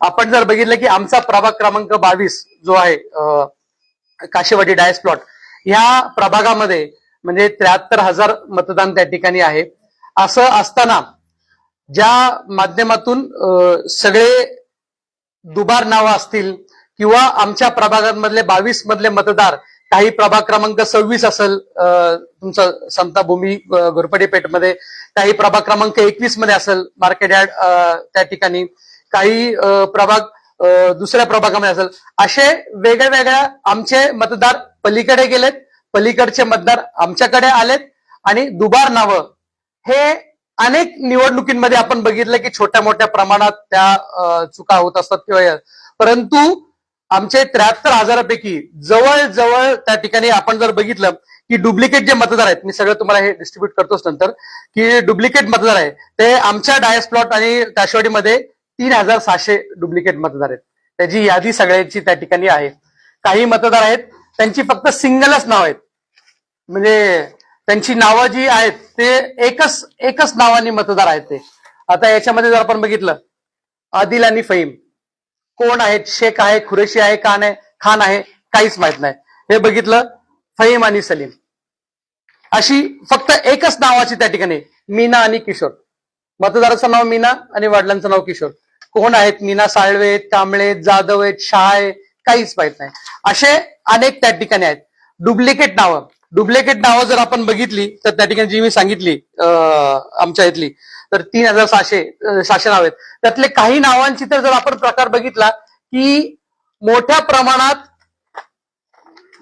आपण जर बघितलं की आमचा प्रभाग क्रमांक बावीस जो आहे काशेवाडी डायस प्लॉट ह्या प्रभागामध्ये म्हणजे त्र्याहत्तर हजार मतदान त्या ठिकाणी आहे. असं असताना ज्या माध्यमातून सगळे दुबार नावं असतील किंवा आमच्या प्रभागांमधले बावीस मधले मतदार काही प्रभाग क्रमांक सव्वीस असेल अं, तुमचं समताभूमी अं, घोरपडी पेठमध्ये काही प्रभाग क्रमांक एकवीसमध्ये असेल मार्केट यार्ड अं, त्या ठिकाणी काही प्रभाग दुसऱ्या प्रभागामध्ये असेल. असे वेगळ्या वेगळ्या आमचे मतदार पलीकडे गेलेत. पलीकडचे मतदार आमच्याकडे आलेत. आणि दुबार नावं. हे अनेक निवडणुकींमध्ये आपण बघितलं की छोट्या मोठ्या प्रमाणात त्या चुका होत असतात किंवा या- परंतु आमचे त्र्याहत्तर हजारापैकी जवळ त्या ठिकाणी आपण जर बघितलं की डुप्लिकेट जे मतदार आहेत मी सगळं तुम्हाला हे डिस्ट्रीब्युट करतोच नंतर की डुप्लिकेट मतदार आहे ते आमच्या डायस प्लॉट आणि काशवाडीमध्ये तीन हजार सहाशे डुप्लिकेट मतदार आहेत. त्याची यादी सगळ्यांची त्या ठिकाणी आहे. काही मतदार आहेत त्यांची फक्त सिंगलच नाव आहेत. म्हणजे त्यांची नावं जी आहेत ते एकच एकच नावाने मतदार आहेत ते. आता याच्यामध्ये जर आपण बघितलं आदिल आणि फहीम. कोण आहेत? शेख आहे खुरेशी आहे खान आहे खान आहे काहीच माहीत नाही. हे बघितलं फहीम आणि सलीम. अशी फक्त एकच नावाची त्या ठिकाणी मीना आणि किशोर. मतदाराचं नाव मीना आणि वडिलांचं नाव किशोर. कोण आहेत? मीना साळवे कांबळे जाधव आहेत शाह आहे काहीच माहीत नाही. असे अनेक त्या ठिकाणी आहेत. डुप्लिकेट नावं. डुप्लिकेट नावं जर आपण बघितली तर त्या ठिकाणी जी मी सांगितली आमच्या इथली तर तीन हजार सहाशे सहाशे नाव आहेत. त्यातले काही नावांची तर जर आपण प्रकार बघितला की मोठ्या प्रमाणात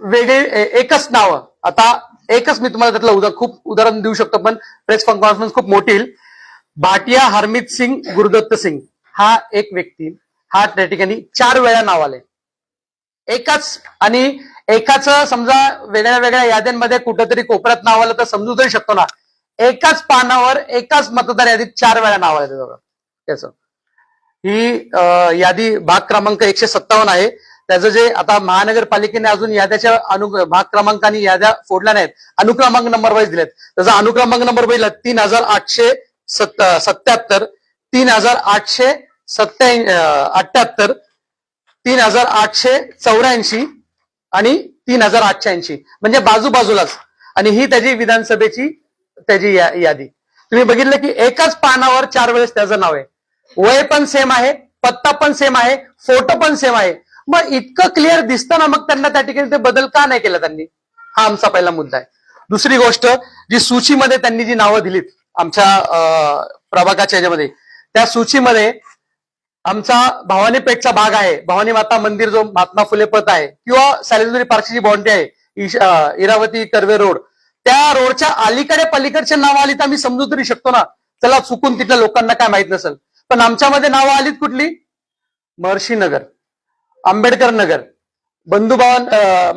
वेगळे एकच नावं. आता एकच मी तुम्हाला त्यातलं उदा खूप उदाहरण देऊ शकतो पण प्रेस कॉन्फरन्स खूप मोठी येईल. भाटिया हरमित सिंग गुरुदत्त सिंग. हा एक व्यक्ती हा त्या ठिकाणी चार वेळा नाव आले एकाच आणि एकाच समजा वेगळ्या वेगळ्या याद्यांमध्ये कुठंतरी कोपऱ्यात नाव आलं तर समजू तरी शकतो ना. एकाच पानावर एकाच मतदार यादीत चार वेळा नाव आलं त्याचं. ही यादी भाग क्रमांक एकशे सत्तावन्न आहे. त्याचं जे आता महानगरपालिकेने अजून याद्याच्या अनु भाग क्रमांकाने याद्या फोडल्या नाहीत. अनुक्रमांक नंबर वाईज दिलेत. त्याचा अनुक्रमांक नंबर बघितला तीन हजार आठशे सत्त सत्याहत्तर तीन हजार आठशे सत्या अठ्याहत्तर तीन हजार आठशे चौऱ्याऐंशी आणि तीन हजार आठशे ऐंशी. म्हणजे बाजूबाजूलाच. आणि ही त्याची विधानसभेची त्याची या- यादी. तुम्ही बघितलं की एकाच पानावर चार वेळेस त्याचं नाव आहे. वय पण सेम आहे पत्ता पण सेम आहे फोटो पण सेम आहे. मग इतकं क्लिअर दिसतं ना मग त्यांना त्या ठिकाणी ते बदल का नाही केला त्यांनी? हा आमचा पहिला मुद्दा आहे. दुसरी गोष्ट जी सूचीमध्ये त्यांनी जी नावं दिलीत आमच्या अं, प्रभागाच्या याच्यामध्ये त्या सूचीमध्ये आमचा भवानी पेठचा भाग आहे. भवानी माता मंदिर जो महात्मा फुले पथ आहे किंवा सॅलेजुरी पार्कची जी बाउंड्री आहे इरावती कर्वे रोड. त्या रोडच्या अलीकडे पलीकडचे नावं आली तर आम्ही समजू तरी शकतो ना. चला चुकून तिथल्या लोकांना काय माहीत नसेल. पण आमच्यामध्ये नावं आलीत कुठली? महर्षी नगर आंबेडकर नगर बंधुभवन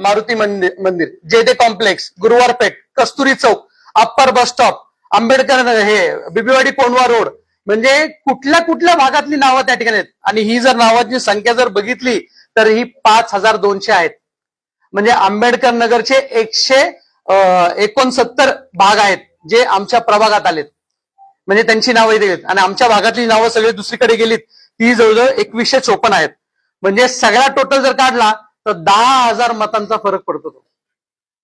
मारुती मंदिर मंदिर जेडे complex Guruwar Peth Kasturi Chowk upper bus stop Ambedkar Nagar हे बिबीवाडी कोंडवा रोड म्हणजे कुठल्या कुठल्या भागातली नावं त्या ठिकाणी आहेत? आणि ही जर नावाची संख्या जर बघितली तर ही पाच हजार दोनशे आहेत. म्हणजे आंबेडकर नगरचे एकशे एकोणसत्तर भाग आहेत जे आमच्या प्रभागात आलेत. म्हणजे त्यांची नावं इथे आहेत. आणि आमच्या भागातली नावं सगळी दुसरीकडे गेलीत ती जवळजवळ एकवीसशे चोपन्न आहेत. म्हणजे सगळा टोटल जर काढला तर दहा हजार मतांचा फरक पडतो तो.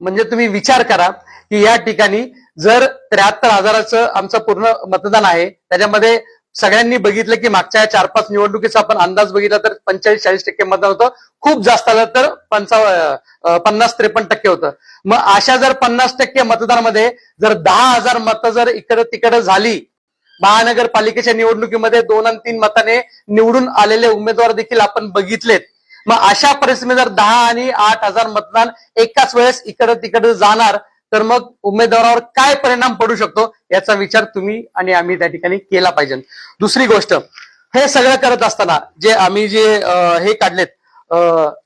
म्हणजे तुम्ही विचार करा की या ठिकाणी जर त्र्याहत्तर हजाराचं आमचं पूर्ण मतदान आहे त्याच्यामध्ये सगळ्यांनी बघितलं की मागच्या चार पाच निवडणुकीचा आपण अंदाज बघितला तर पंचेचाळीस चाळीस टक्के मतदान होतं. खूप जास्त आलं तर पंचाव पन्नास त्रेपन्न टक्के होतं. मग अशा जर पन्नास टक्के मतदानामध्ये जर दहा हजार मतं जर इकडं तिकडं झाली महानगरपालिकेच्या निवडणुकीमध्ये दोन आणि तीन मताने निवडून आलेले उमेदवार देखील आपण बघितलेत. मग अशा परिस्थितीमध्ये जर दहा आणि आठ हजार मतदान एकाच वेळेस इकडं तिकडं जाणार तर मग उमेदवारावर काय परिणाम पडू शकतो याचा विचार तुम्ही आणि आम्ही त्या ठिकाणी केला पाहिजे. दुसरी गोष्ट हे सगळं करत असताना जे आम्ही जे हे काढलेत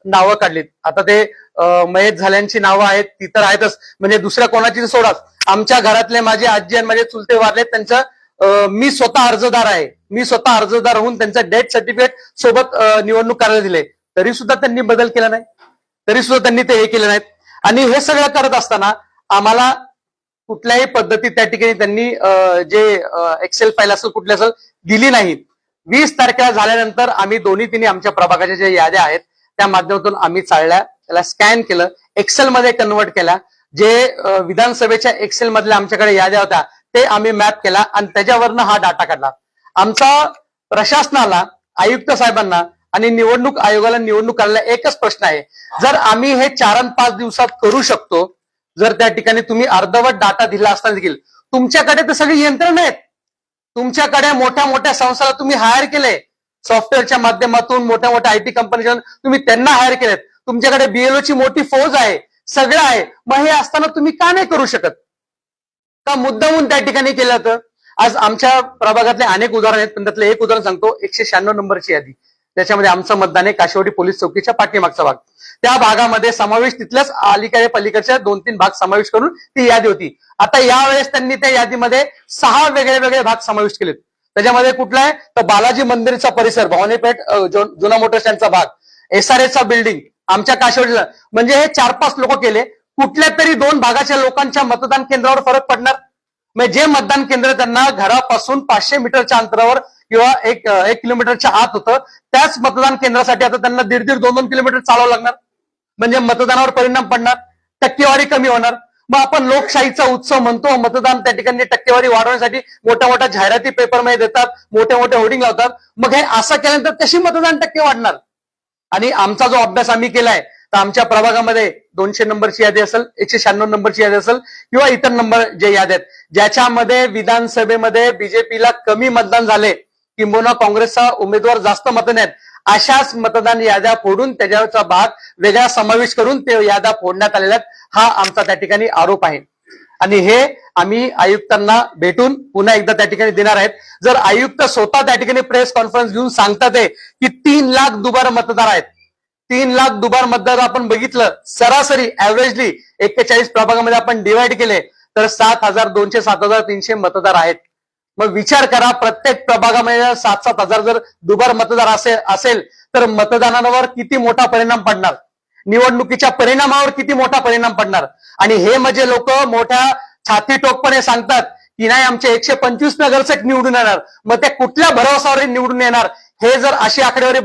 नावं काढलीत. आता ते मयत झाल्यांची नावं आहेत ती तर आहेतच. म्हणजे दुसऱ्या कोणाची तर सोडाच. आमच्या घरातले माझे आजी आणि माझे चुलते वारले त्यांचं मी स्वतः अर्जदार आहे. मी स्वतः अर्जदार होऊन त्यांचं डेथ सर्टिफिकेट सोबत निवडणूक करायला दिले. तरी सुद्धा त्यांनी बदल केला नाही. तरी सुद्धा त्यांनी ते हे केले नाहीत. आणि हे सगळं करत असताना आम्हाला कुठल्याही पद्धती त्या ठिकाणी त्यांनी जे एक्सेल फाईल असेल कुठली असेल दिली नाही. वीस तारखेला झाल्यानंतर आम्ही दोन्ही तिन्ही आमच्या प्रभागाच्या ज्या याद्या आहेत त्या माध्यमातून आम्ही चालल्या त्याला स्कॅन केलं एक्सेल मध्ये कन्वर्ट केला. जे विधानसभेच्या एक्सेल मधल्या आमच्याकडे याद्या होत्या ते आम्ही मॅप केला आणि त्याच्यावरनं हा डाटा काढला. आमचा प्रशासनाला आयुक्त साहेबांना आणि निवडणूक आयोगाला निवडणूक करायला एकच प्रश्न आहे. जर आम्ही हे चार आणि पाच दिवसात करू शकतो जर त्या ठिकाणी तुम्ही अर्धवट डाटा दिला असताना देखील तुमच्याकडे तर सगळी यंत्रणा आहेत. तुमच्याकडे मोठ्या मोठ्या संस्थाला तुम्ही हायर केले सॉफ्टवेअरच्या माध्यमातून मोठ्या मोठ्या आयटी कंपनीच्या तुम्ही त्यांना हायर केलेत. तुमच्याकडे बीएलओ ची मोठी फौज आहे सगळं आहे. मग हे असताना तुम्ही का नाही करू शकत? का मुद्दामून त्या ठिकाणी केलं तर? आज आमच्या प्रभागातले अनेक उदाहरण आहेत पण त्यातलं एक उदाहरण सांगतो एकशे शहाण्णव नंबरची यादी. त्याच्यामध्ये आमचं मतदान आहे काशिवडी पोलीस चौकीच्या पाठीमागचा भाग. त्या भागामध्ये समावेश तिथल्याच अलीकडे पलीकडच्या दोन तीन भाग समावेश करून ती यादी होती. आता यावेळेस त्यांनी त्या यादीमध्ये सहा वेगळे वेगळे भाग समाविष्ट केलेत. त्याच्यामध्ये कुठला आहे? तर बालाजी मंदिरचा परिसर भवानीपेठ जुना मोटर स्टँडचा भाग. एसआरएचा बिल्डिंग आमच्या काशिवडीला म्हणजे हे चार पाच लोक केले. कुठल्या तरी दोन भागाच्या लोकांच्या मतदान केंद्रावर फरक पडणार? म्हणजे जे मतदान केंद्र त्यांना घरापासून पाचशे मीटरच्या अंतरावर किंवा एक एक किलोमीटरच्या आत होतं त्याच मतदान केंद्रासाठी आता त्यांना दीड दीड दोन दोन किलोमीटर चालावं लागणार. म्हणजे मतदानावर परिणाम पडणार टक्केवारी कमी होणार. मग आपण लोकशाहीचा उत्सव म्हणतो मतदान त्या ठिकाणी टक्केवारी वाढवण्यासाठी मोठ्या मोठ्या जाहिराती पेपरमध्ये देतात मोठ्या मोठ्या होर्डिंग लावतात. मग हे असं केल्यानंतर कशी मतदान टक्के वाढणार? आणि आमचा जो अभ्यास आम्ही केलाय तर आमच्या प्रभागामध्ये दोनशे नंबरची यादी असेल एकशे शहाण्णव नंबरची यादी असेल किंवा इतर नंबर जे यादी आहेत ज्याच्यामध्ये विधानसभेमध्ये बीजेपीला कमी मतदान झाले किंबहुना काँग्रेसचा उमेदवार जास्त मतदान आहेत अशाच मतदान याद्या फोडून त्याच्याचा भाग वेगळा समावेश करून ते याद्या फोडण्यात आलेल्या आहेत हा आमचा त्या ठिकाणी आरोप आहे. आणि हे आम्ही आयुक्तांना भेटून पुन्हा एकदा त्या ठिकाणी देणार आहेत. जर आयुक्त स्वतः त्या ठिकाणी प्रेस कॉन्फरन्स घेऊन सांगतात की तीन लाख दुबार मतदार आहेत तीन लाख दुबार मतदार आपण बघितलं. सरासरी ऍव्हरेजली एक्केचाळीस प्रभागामध्ये आपण डिवाइड केले तर सात हजार दोनशे सात हजार तीनशे मतदार आहेत. मग विचार करा प्रत्येक प्रभागामध्ये सात सात हजार जर दुबार मतदार असेल असेल तर मतदानावर किती मोठा परिणाम पडणार? निवडणुकीच्या परिणामावर किती मोठा परिणाम पडणार? आणि हे म्हणजे लोक मोठ्या छाती टोकपणे सांगतात की नाही आमचे एकशे पंचवीस नगरसेक निवडून येणार. मग त्या कुठल्या भरोसावर निवडून येणार? हे जर अशी आकडेवारी